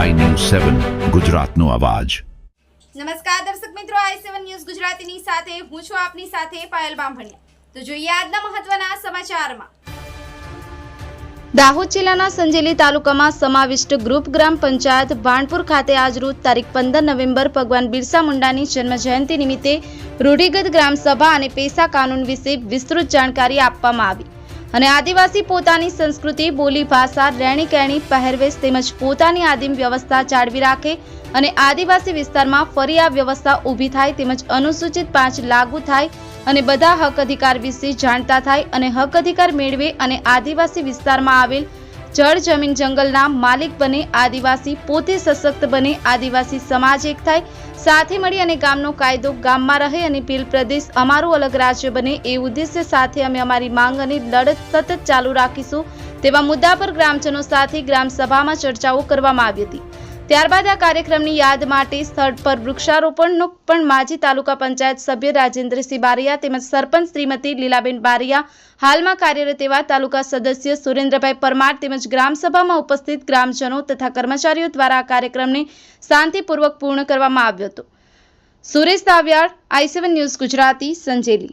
સેવન ગુજરાતનો અવાજ. નમસ્કાર દર્શક મિત્રો આઈ સેવન ન્યૂઝ ગુજરાતીની સાથે હું છું આપની સાથે પાયલ બામભણિયા. તો જોઈએ આજના મહત્વના સમાચારમાં. દાહોદ જિલ્લાના સંજેલી તાલુકામાં સમાવિષ્ટ ગ્રુપ ગ્રામ પંચાયત ભાણપુર ખાતે આજરોજ તારીખ પંદર નવેમ્બર ભગવાન બિરસા મુંડાની જન્મ જયંતિ નિમિત્તે રૂઢિગત ગ્રામ સભા અને પૈસા કાનૂન વિશે વિસ્તૃત જાણકારી આપવામાં આવી. અને આદિવાસી પોતાની સંસ્કૃતિ, બોલી, ભાષા, રહેણી કહેણી, પહેરવેશ તેમજ પોતાની આદિમ વ્યવસ્થા જાળવી રાખે અને આદિવાસી વિસ્તારમાં ફરી આ વ્યવસ્થા ઊભી થાય તેમજ અનુસૂચિત પાંચ લાગુ થાય અને બધા હક અધિકાર વિશે જાણતા થાય અને હક અધિકાર મેળવે અને આદિવાસી વિસ્તારમાં આવેલ જળ જમીન જંગલના માલિક બને, આદિવાસી પોતે સશક્ત બને, આદિવાસી સમાજ એક થાય. સાથે મળી અને ગામનો કાયદો ગામમાં રહે અને પીલ પ્રદેશ અમારું અલગ રાજ્ય બને. એ ઉદ્દેશ્ય સાથે અમે અમારી માંગ અને લડત સતત ચાલુ રાખીશું તેવા મુદ્દા પર ગ્રામજનો સાથે ગ્રામસભામાં ચર્ચાઓ કરવામાં આવી હતી. ત્યારબાદ આ કાર્યક્રમની યાદ માટે સ્થળ પર વૃક્ષારોપણનો પણ માજી તાલુકા પંચાયત સભ્ય રાજેન્દ્રસિંહ બારિયા તેમજ સરપંચ શ્રીમતી લીલાબેન બારિયા હાલમાં કાર્યરત એવા તાલુકા સદસ્ય સુરેન્દ્રભાઈ પરમાર તેમજ ગ્રામસભામાં ઉપસ્થિત ગ્રામજનો તથા કર્મચારીઓ દ્વારા આ કાર્યક્રમને શાંતિપૂર્વક પૂર્ણ કરવામાં આવ્યો હતો. Suresh Tavyal I news Gujarati, Sanjeli.